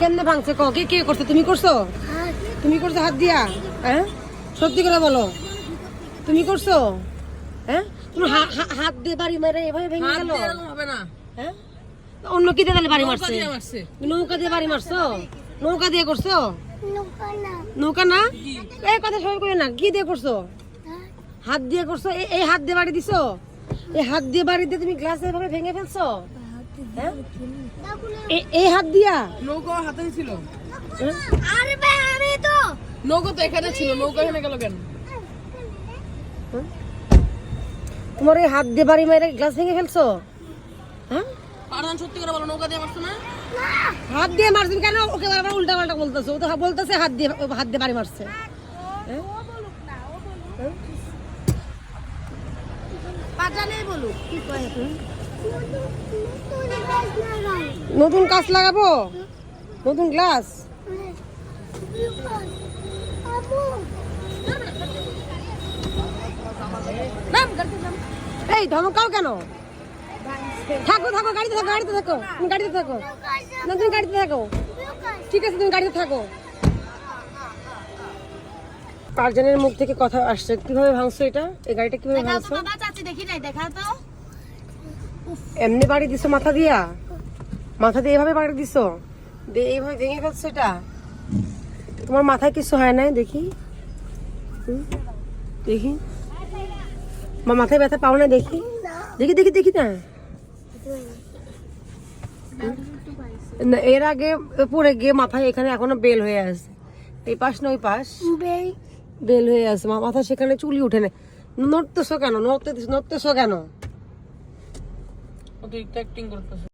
কেমনে ভাঙছে ক কে কে করছে? তুমি করছ? তুমি করছ হাত দিয়া? হ্যাঁ? সত্যি করে বলো। তুমি করছ? হ্যাঁ? তুমি হাত দিয়ে বাড়ি মেরে এভাবে ভেঙে গেল? হবে না। হ্যাঁ? অন্য কি দিয়ে তাহলে বাড়ি নৌকা মারছে? নৌকা দিয়ে বাড়ি মারছো? নৌকা দিয়ে করছ? নৌকা না। এই কথা সবাই কই না কি দিয়ে করছ? হাত দিয়ে করছ? এই- এই হাত দিয়ে বাড়ি দিছো? এই হাত দিয়ে বাড়ি দিয়ে তুমি গ্লাস এভাবে ভেঙে ফেলছো? হ্যাঁ? এ- এই হাত দিয়া। নৌকা হাতেই ছিল। হ্যাঁ? আরে ভাই আমি তো। নৌকা তো এখানে ছিল নৌকা এখানে গেল কেন? তোমার এই হাত দিয়ে বাড়ি মেরে গ্লাস ভেঙে ফেলছো? হ্যাঁ? পারদান সত্যি করে বলো নৌকা দিয়ে মারছো না? হাত দিয়ে মারছেন কেন? ওকে বারবার উল্টা পাল্টা বলতেছো। ও তো বলতেছে হাত দিয়ে হাত দিয়ে বাড়ি মারছে। হ্যাঁ? হ্যাঁ? বলুক। কি কয়? নতুন কাজ লাগাবো? নতুন গ্লাস এই ধমকাও কেন? থাকো থাকো গাড়িতে থাকো গাড়িতে থাকো। তুমি গাড়িতে থাকো। না তুমি গাড়িতে থাকো। ঠিক আছে তুমি গাড়িতে থাকো। পাঁচজনের মুখ থেকে কথা আসছে। কীভাবে ভাঙছো এটা? এই গাড়িটা কীভাবে ভাঙছো? বাবা চাচি দেখি নাই দেখাও তো। এমনি বাড়ি দিছো মাথা দিয়া? মাথা দিয়ে এভাবে বাড়ি দিছো? দিয়ে এইভাবে ভেঙে ফেলছো এটা? তোমার মাথায় কিছু হয় নাই? দেখি। দেখি। মা মাথায় ব্যথা পাও না? দেখি। দেখি দেখি দেখি না। না এর আগে পড়ে গিয়ে মাথায় এখানে এখনও বেল হয়ে আছে। এই পাশ না ওই পাশ? বেল। হয়ে আছে মা। মাথা সেখানে চুলি উঠে না নড়তেছো কেন? নড়তে নড়তেছো কেন? ও তো একটু অ্যাক্টিং করতেছে।